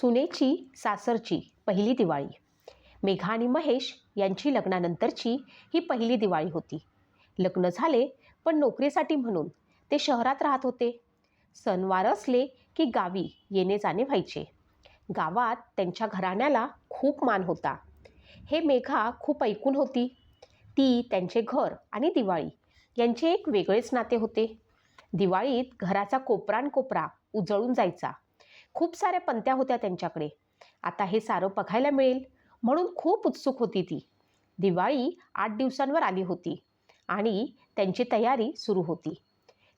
सुनेची सासरची पहिली दिवाळी. मेघा आणि महेश यांची लग्नानंतरची ही पहिली दिवाळी होती. लग्न झाले पण नोकरीसाठी म्हणून ते शहरात राहत होते. सणवार असले की गावी येणे जाणे व्हायचे. गावात त्यांच्या घराण्याला खूप मान होता. हे मेघा खूप ऐकून होती. ती त्यांचे घर आणि दिवाळी यांचे एक वेगळेच नाते होते. दिवाळीत घराचा कोपरान कोपरा उजळून जायचा. खूप साऱ्या पंत्या होत्या त्यांच्याकडे. आता हे सारं बघायला मिळेल. म्हणून खूप उत्सुक होती ती. दिवाळी आठ दिवसांवर आली होती आणि त्यांची तयारी सुरू होती.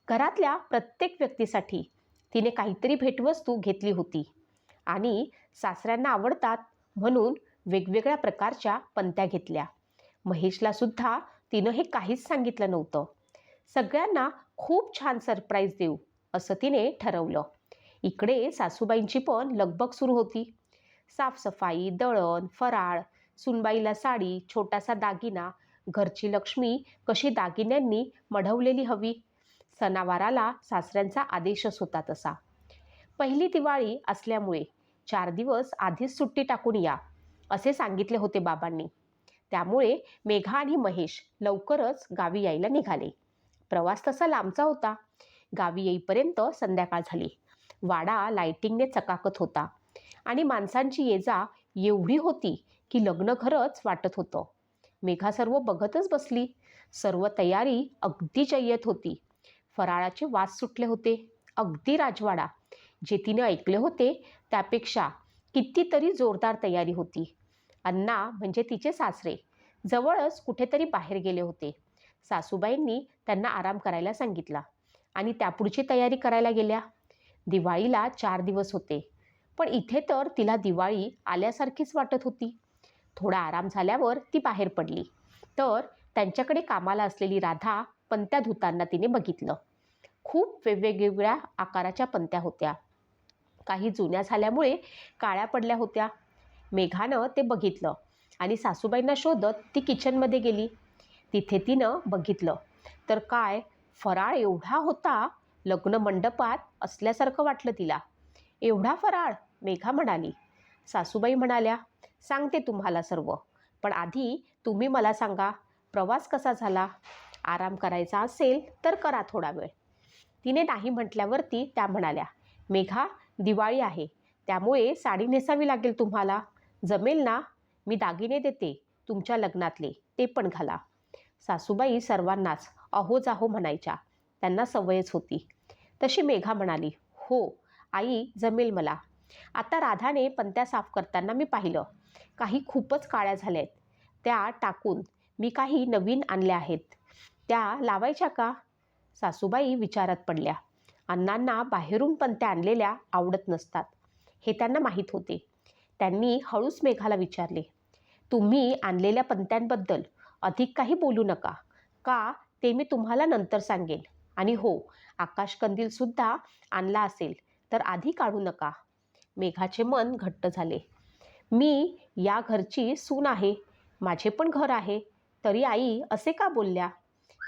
घरातल्या प्रत्येक व्यक्तीसाठी तिने काहीतरी भेटवस्तू घेतली होती आणि सासऱ्यांना आवडतात म्हणून वेगवेगळ्या प्रकारच्या पंत्या घेतल्या. महेशला सुद्धा तिनं हे काहीच सांगितलं नव्हतं. सगळ्यांना खूप छान सरप्राईज देऊ असं तिने ठरवलं. इकडे सासूबाईंची पण लगबग सुरू होती. साफसफाई दळण फराळ सुनबाईला साडी छोटासा दागिना घरची लक्ष्मी कशी दागिन्यांनी मढवलेली हवी. सणावाराला सासऱ्यांचा आदेशच होता तसा. पहिली दिवाळी असल्यामुळे चार दिवस आधीच सुट्टी टाकून या असे सांगितले होते बाबांनी. त्यामुळे मेघा आणि महेश लवकरच गावी यायला निघाले. प्रवास तसा लांबचा होता. गावी येईपर्यंत संध्याकाळ झाली. वाडा लाइटिंगने चकाकत होता. आणि माणसांची ये जा एवढी होती की लग्न खरंच वाटत होतं. मेघा सर्व बघतच बसली. सर्व तयारी अगदी जय्यत होती. फराळाचे वास सुटले होते. अगदी राजवाडा. जे तिने ऐकले होते त्यापेक्षा कितीतरी जोरदार तयारी होती. अण्णा म्हणजे तिचे सासरे. जवळच कुठेतरी बाहेर गेले होते. सासूबाईंनी त्यांना आराम करायला सांगितला. आणि त्यापुढची तयारी करायला गेल्या. दिवाळीला चार दिवस होते. पण इथे तर तिला दिवाळी आल्यासारखीच वाटत होती. थोडा आराम झाल्यावर ती बाहेर पडली. तर त्यांच्याकडे कामाला असलेली राधा पंत्या धुताना तिने बघितलं. खूप वेगवेगळ्या आकाराच्या पंत्या होत्या. काही जुन्या झाल्यामुळे काळ्या पडल्या होत्या. मेघानं ते बघितलं आणि सासूबाईंना शोधत ती किचनमध्ये गेली. तिथे तिनं बघितलं. तर काय फराळ एवढा होता लग्न मंडपात असल्यासारखं वाटलं तिला. एवढा फराळ मेघा म्हणाली. सासूबाई म्हणाल्या सांगते तुम्हाला सर्व. पण आधी तुम्ही मला सांगा प्रवास कसा झाला? आराम करायचा असेल तर करा थोडा वेळ. तिने नाही म्हटल्यावरती त्या म्हणाल्या मेघा दिवाळी आहे. त्यामुळे साडी नेसावी लागेल तुम्हाला. जमेल ना? मी दागिने देते तुमच्या लग्नातले. ते पण घाला. सासूबाई सर्वांनाच अहो जाहो म्हणायच्या. त्यांना सवयच होती. तशी मेघा म्हणाली हो आई जमेल मला. आता राधाने पंत्या साफ करताना मी पाहिलं. काही खूपच काळ्या झाल्या आहेत त्या टाकून मी काही नवीन आणल्या आहेत. त्या लावायच्या का? सासूबाई विचारात पडल्या. अण्णांना बाहेरून पंत्या आणलेल्या आवडत नसतात. हे त्यांना माहीत होते. त्यांनी हळूच मेघाला विचारले तुम्ही आणलेल्या पंत्यांबद्दल अधिक काही बोलू नका. का ते मी तुम्हाला नंतर सांगेन? आणि हो आकाशकंदीलसुद्धा आणला असेल तर आधी काढू नका. मेघाचे मन घट्ट झाले. मी या घरची सून आहे माझे पण घर आहे तरी आई असे का बोलल्या?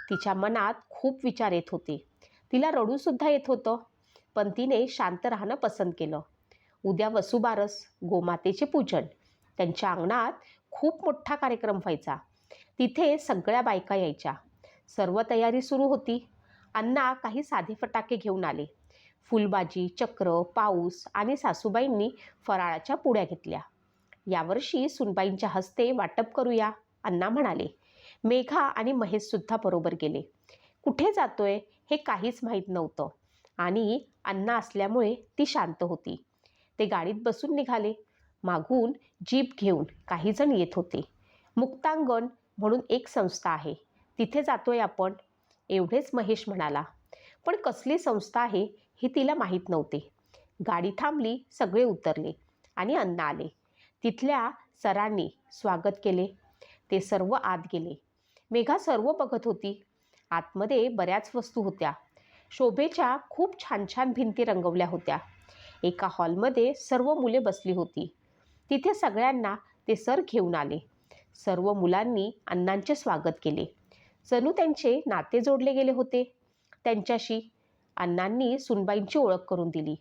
तिच्या मनात खूप विचार येत होते. तिला रडूसुद्धा येत होतं पण तिने शांत राहणं पसंत केलं. उद्या वसुबारस गोमातेचे पूजन त्यांच्या अंगणात खूप मोठा कार्यक्रम व्हायचा. तिथे सगळ्या बायका यायच्या. सर्व तयारी सुरू होती. अण्णा काही साधे फटाके घेऊन आले. फुलबाजी चक्र पाऊस आणि सासूबाईंनी फराळाच्या पुड्या घेतल्या. यावर्षी सुनबाईंच्या हस्ते वाटप करूया अण्णा म्हणाले. मेघा आणि महेशसुद्धा बरोबर गेले. कुठे जातोय हे काहीच माहीत नव्हतं आणि अण्णा असल्यामुळे ती शांत होती. ते गाडीत बसून निघाले. मागून जीप घेऊन काही जण येत होते. मुक्तांगण म्हणून एक संस्था आहे. तिथे जातोय आपण एवढेच महेश म्हणाला पण कसली संस्था आहे हे तिला माहीत नव्हते. गाडी थांबली सगळे उतरले आणि अन्न आले. तिथल्या सरांनी स्वागत केले. ते सर्व आत गेले. मेघा सर्व बघत होती. आतमध्ये बऱ्याच वस्तू होत्या. शोभेच्या खूप छान छान भिंती रंगवल्या होत्या. एका हॉलमध्ये सर्व मुले बसली होती. तिथे सगळ्यांना ते सर घेऊन आले. सर्व मुलांनी अण्णांचे स्वागत केले. जणू त्यांचे नाते जोडले गेले होते. त्यांच्याशी अण्णांनी सुनबाईंची ओळख करून दिली.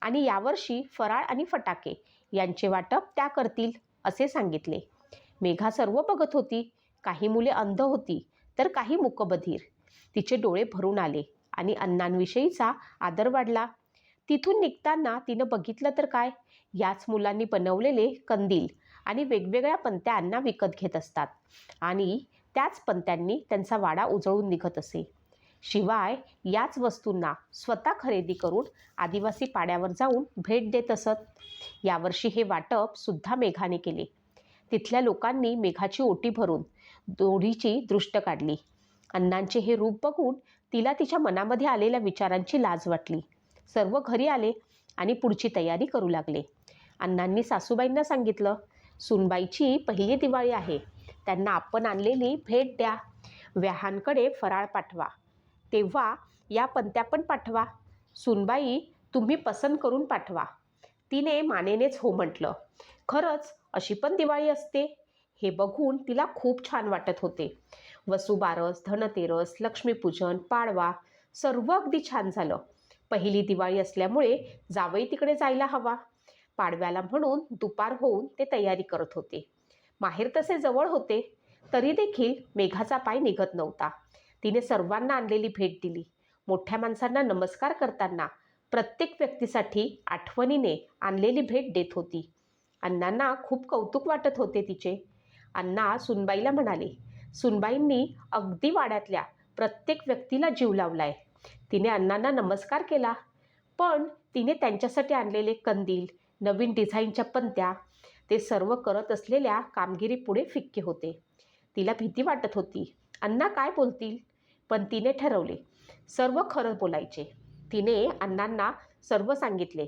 आणि यावर्षी फराळ आणि फटाके यांचे वाटप त्या करतील असे सांगितले. मेघा सर्व बघत होती. काही मुले अंध होती तर काही मुकबधीर. तिचे डोळे भरून आले आणि अण्णांविषयीचा आदर वाढला. तिथून निघताना तिनं बघितलं तर काय? याच मुलांनी बनवलेले कंदील आणि वेगवेगळ्या पंत्या अण्णा विकत घेत असतात. आणि त्याच पंत्यांनी त्यांचा वाडा उजळून निघत असे. शिवाय याच वस्तूंना स्वतः खरेदी करून आदिवासी पाड्यावर जाऊन भेट देत असत. यावर्षी हे वाटप सुद्धा मेघाने केले. तिथल्या लोकांनी मेघाची ओटी भरून दोढीची दृष्ट काढली. अण्णांचे हे रूप बघून तिला तिच्या मनामध्ये आलेल्या विचारांची लाज वाटली. सर्व घरी आले आणि पुढची तयारी करू लागले. अण्णांनी सासूबाईंना सांगितलं सुनबाईची पहिली दिवाळी आहे. त्यांना आपण आणलेली भेट द्या. व्याहांकडे फराळ पाठवा. तेव्हा या पंत्या पण पाठवा. सुनबाई तुम्ही पसंत करून पाठवा. तिने मानेनेच हो म्हटलं. खरंच अशी पण दिवाळी असते? हे बघून तिला खूप छान वाटत होते. वसुबारस धनतेरस लक्ष्मीपूजन पाडवा सर्व अगदी छान झालं. पहिली दिवाळी असल्यामुळे जावई तिकडे जायला हवा. पाडव्याला म्हणून दुपार होऊन ते तयारी करत होते. माहेर तसे जवळ होते तरी देखील मेघाचा पाय निघत नव्हता. तिने सर्वांना आणलेली भेट दिली. मोठ्या माणसांना नमस्कार करताना प्रत्येक व्यक्तीसाठी आठवणीने आणलेली भेट देत होती. अण्णांना खूप कौतुक वाटत होते तिचे. अण्णा सुनबाईला म्हणाले सुनबाईंनी अगदी वाड्यातल्या प्रत्येक व्यक्तीला जीव लावलाय. तिने अण्णांना नमस्कार केला. पण तिने त्यांच्यासाठी आणलेले कंदील नवीन डिझाईनच्या पंत्या ते सर्व करत असलेल्या कामगिरीपुढे फिक्के होते. तिला भीती वाटत होती. अण्णा काय बोलतील? पण तिने ठरवले. सर्व खरं बोलायचे. तिने अण्णांना सर्व सांगितले.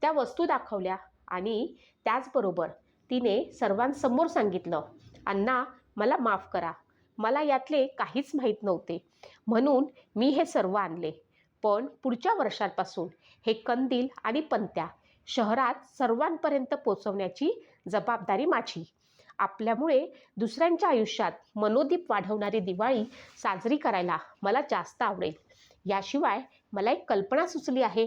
त्या वस्तू दाखवल्या आणि त्याचबरोबर तिने सर्वांसमोर सांगितलं अण्णा मला माफ करा. मला यातले काहीच माहीत नव्हते. म्हणून मी हे सर्व आणले. पण पुढच्या वर्षांपासून हे कंदील आणि पंत्या शहरात सर्वांपर्यंत पोचवण्याची जबाबदारी माझी. आपल्यामुळे दुसऱ्यांच्या आयुष्यात मनोदीप वाढवणारी दिवाळी साजरी करायला मला जास्त आवडेल. याशिवाय मला एक कल्पना सुचली आहे.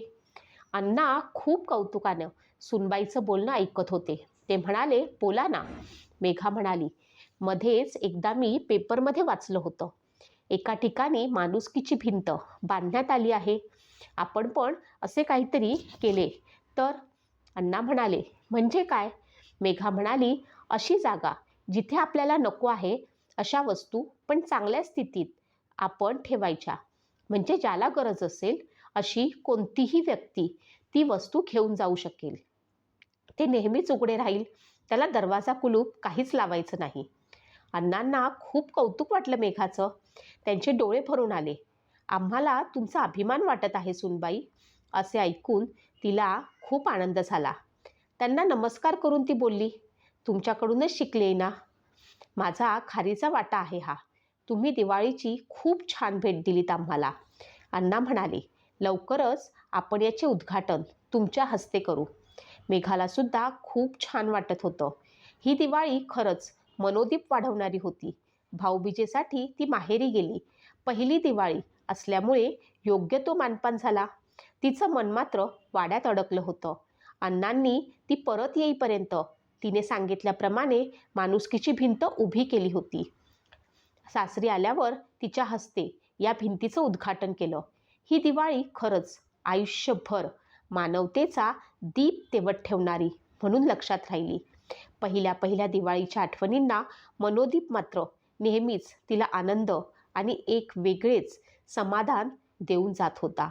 अण्णा खूप कौतुकानं सुनबाईचं बोलणं ऐकत होते. ते म्हणाले बोला ना. मेघा म्हणाली मध्येच एकदा मी पेपरमध्ये वाचलं होतं. एका ठिकाणी माणुसकीची भिंत बांधण्यात आली आहे. आपण पण असे काहीतरी केले. तर अण्णा म्हणाले म्हणजे काय? मेघा म्हणाली अशी जागा जिथे आपल्याला नको आहे अशा वस्तू पण चांगल्या स्थितीत आपण ठेवायच्या. म्हणजे ज्याला गरज असेल अशी कोणतीही व्यक्ती ती वस्तू घेऊन जाऊ शकेल. ते नेहमीच उघडे राहील. त्याला दरवाजा कुलूप काहीच लावायचं नाही. अण्णांना खूप कौतुक वाटलं मेघाचं. त्यांचे डोळे भरून आले. आम्हाला तुमचा अभिमान वाटत आहे सुनबाई असे ऐकून तिला खूप आनंद झाला. त्यांना नमस्कार करून ती बोलली तुमच्याकडूनच शिकले ना. माझा खारीचा वाटा आहे हा. तुम्ही दिवाळीची खूप छान भेट दिलीत आम्हाला. अण्णा म्हणाले लवकरच आपण याचे उद्घाटन तुमच्या हस्ते करू. मेघालासुद्धा खूप छान वाटत होतं. ही दिवाळी खरंच मनोदीप वाढवणारी होती. भाऊबीजेसाठी ती माहेरी गेली. पहिली दिवाळी असल्यामुळे योग्य तो मानपान झाला. तिचं मन मात्र वाड्यात अडकलं होतं. अण्णांनी ती परत येईपर्यंत तिने सांगितल्याप्रमाणे माणुसकीची भिंत उभी केली होती. सासरी आल्यावर तिच्या हस्ते या भिंतीचं उद्घाटन केलं. ही दिवाळी खरंच आयुष्यभर मानवतेचा दीप तेवत ठेवणारी म्हणून लक्षात राहिली. पहिल्या पहिल्या दिवाळीच्या आठवणींना मनोदीप मात्र नेहमीच तिला आनंद आणि एक वेगळेच समाधान देऊन जात होता.